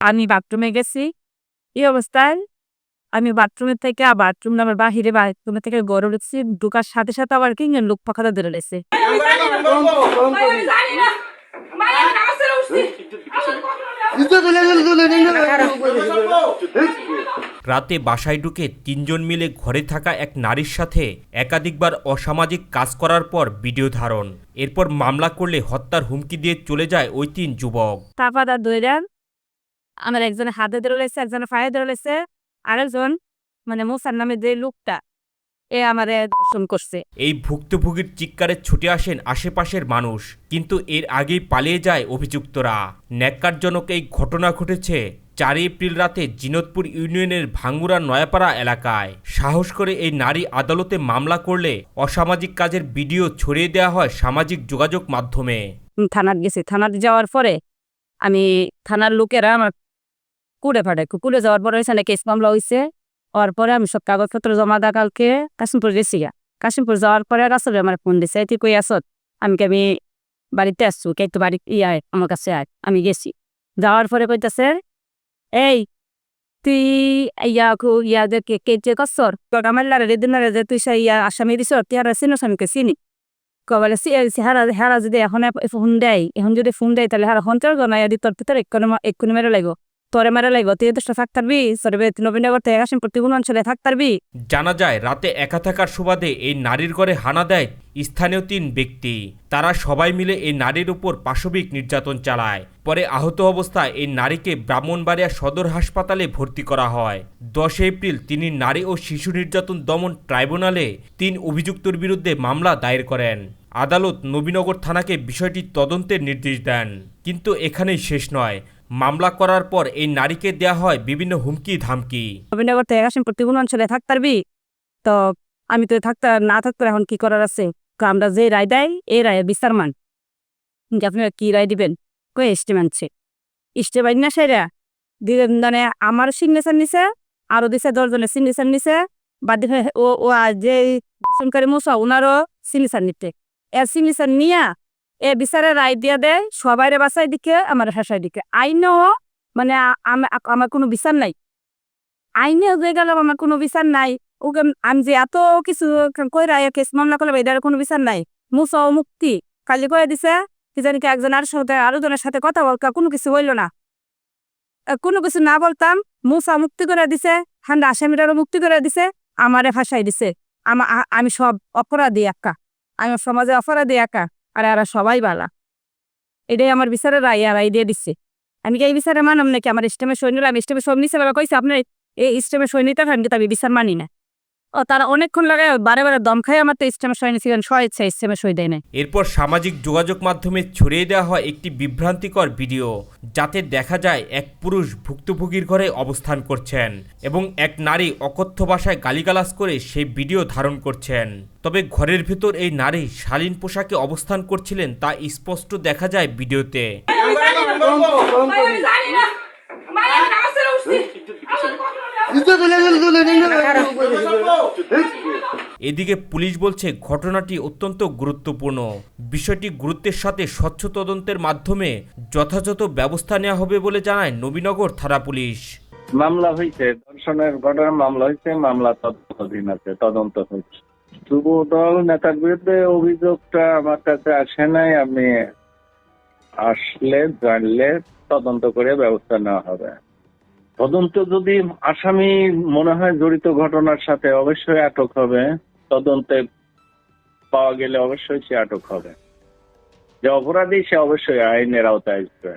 আমি বাথরুমে গেছি। এই অবস্থায় আমি বাথরুমে থেকে বাথরুম নামের বাহিরে বাথরুমে থেকে গড়ে উঠছি। ঢুকার সাথে সাথে আবার কি লোক পাখাটা ধরে লেছে রাতে বাসায় ঢুকে তিনজন মিলে ঘরে থাকা এক নারীর সাথে একাধিকবার অসামাজিক কাজ করার পর ভিডিও ধারণ। এরপর মামলা করলে হত্যার হুমকি দিয়ে চলে যায় ওই তিন যুবক। তারপর আর দইরান আমার একজনের হাতে ধরে লেছে একজনের পায়ে ধরে লেছে আরেকজন মানে মুসার নামে যে লোকটা এ আমারে দর্শন করছে। এই ভুক্তভোগীর চিৎকারে ছুটে আসেন আশেপাশের মানুষ কিন্তু এর আগেই পালিয়ে যায় অভিযুক্তরা। ন্যাক্কারজনক এই ঘটনা ঘটেছে চার এপ্রিল রাতে জিনতপুর ইউনিয়নের ভাঙ্গুরা নয়াপাড়া এলাকায়। সাহস করে এই নারী আদালতে মামলা করলে অসামাজিক কাজের ভিডিও ছড়িয়ে দেওয়া হয় সামাজিক যোগাযোগ মাধ্যমে। থানার গেছি। থানার যাওয়ার পরে আমি থানার লোকেরা আমার কুড়ে ফাটে কুড়ে যাওয়ার পরে হয়েছে কেস মামলা হয়েছে হওয়ার পরে আমি সব কাগজপত্র জমা দা কালকে কাশিমপুর গেছি গা। কাশিমপুর যাওয়ার পরে আসলে আমার ফোন দিছে তুই কই আসত আমি কি, আমি বাড়িতে আসছু কে একটু বাড়ি ইয়ায় আমার কাছে আয়, আমি গেছি। যাওয়ার পরে কইতাছে, এই, তুই ইয়া ইয়া যে কে কে যে কসর আমার লারে রেদিন লারে যে তুই ইয়া আসামি দিছ তিয়ারা চিনস, আমি কে চিনি? কবালে হারা হারা যদি এখন ফোন দেয়, এখন যদি ফোন দেয়, তাহলে হারা ফোন না যদি তোর ভিতরে এক্ষুনি মেরে লাগবো তোরে মেরে লাগবো, তুই তো থাক পারবি? সরবে নবীনগর থেকে আসেন প্রতিগুণ অঞ্চলে থাক পারবি? জানা যায়, রাতে একা থাকার সুবাদে এই নারীর ঘরে হানা দেয় স্থানীয় তিন ব্যক্তি। তারা সবাই মিলে এই নারীর উপর পাশবিক নির্যাতন চালায়। পরে আহত অবস্থায় এই নারীকে ব্রাহ্মণবাড়িয়া সদর হাসপাতালে ভর্তি করা হয়। দশ এপ্রিল তিনি নারী ও শিশু নির্যাতন দমন ট্রাইব্যুনালে তিন অভিযুক্তর বিরুদ্ধে মামলা দায়ের করেন। আদালত নবীনগর থানাকে বিষয়টি তদন্তের নির্দেশ দেন। কিন্তু এখানেই শেষ নয়। মামলা করার পর এই নারীকে দেয়া হয় বিভিন্ন হুমকি ধামকি। নবীনগর থেকে আসেন প্রতিগুণ অঞ্চলে থাক পারবি তো আমি তো থাকতে না থাকতে এখন কি করার আছে? আমরা যে রায় দেয়, এই রায়ের বিচার মান। যে আপনারা কি রায় দিবেন? কই ইস্টে মানছে? ইস্টে বাইন না সেরা মানে আমার সিগনেচার নিছে, আরও দিছে দশজনের সিগনেচার নিছে, বাদ ও যে দর্শনকারী মশা ওনারও সিগনেচার নিতে। এর সিগনেচার নিয়া এ বিচারে রায় দিয়া দেয়, সবাইরে বাসায় দিকে, আমার হাসায় দিকে। আইনও মানে আমার কোনো বিচার নাই। আইনে হয়ে গেল আমার কোনো বিচার নাই। ওকে আমি যে এত কিছু কইরা কেস মামলা করলাম, এটার কোনো বিচার নাই। মুসা মুক্তি কালি কয়ে দিছে, কি জানি একজন আর সাথে, আরও জনের সাথে কথা বলকা কোনো কিছু হইল না। কোনো কিছু না বলতাম, মুসা মুক্তি করে দিছে, হান্ডা আসামিটারও মুক্তি করে দিছে, আমারে ফাঁসাই দিছে। আমি সব অপরাধী একা। আমি সমাজে অপরাধী একা। আর এরা সবাই বালা। এটাই আমার বিচারের রায় আর রায় দিয়ে দিচ্ছে। আমি কি এই বিচারে মানাম নাকি? আমার স্টেমের সৈন্য আমি ইস্টেমের সৈন্য হিসেবে কইছি, আপনার এই স্টেমের কিন্তু আমি বিচার মানি না। তারা অনেকক্ষণ লাগে বারে বারে দম খাই আমার তো ইস্টেমের সৈনিক ছিলেন সয় ইচ্ছা ইস্টেমের সই দেয় না এরপর সামাজিক যোগাযোগ মাধ্যমে ছড়িয়ে দেওয়া হয় একটি বিভ্রান্তিকর ভিডিও যাতে দেখা যায় এক পুরুষ ভুক্তভোগীর ঘরে অবস্থান করছেন এবং এক নারী অকথ্য ভাষায় গালিগালাজ করে সেই ভিডিও ধারণ করছেন। তবে ঘরের ভেতর এই নারী শালীন পোশাকে অবস্থান করছিলেন তা স্পষ্ট দেখা যায় ভিডিওতে। এদিকে পুলিশ বলছে ঘটনাটি অত্যন্ত গুরুত্বপূর্ণ। বিষয়টি গুরুত্বের সাথে স্বচ্ছ তদন্তের মাধ্যমে যথাযথ ব্যবস্থা নেওয়া হবে বলে জানায় নবীনগর থানা পুলিশ। মামলা হয়েছে ধর্ষণের ঘটনার মামলা হয়েছে মামলা তদন্তাধীন আছে তদন্ত হচ্ছে। যুব দল নেতার বিরুদ্ধে অভিযোগটা আমার কাছে আসে নাই আমি আসলে জানলে তদন্ত করে ব্যবস্থা নেওয়া হবে। তদন্ত যদি আসামি মনে হয় জড়িত ঘটনার সাথে অবশ্যই আটক হবে। তদন্তে পাওয়া গেলে অবশ্যই সে আটক হবে। যে অপরাধী সে অবশ্যই আইনের আওতায় আসবে।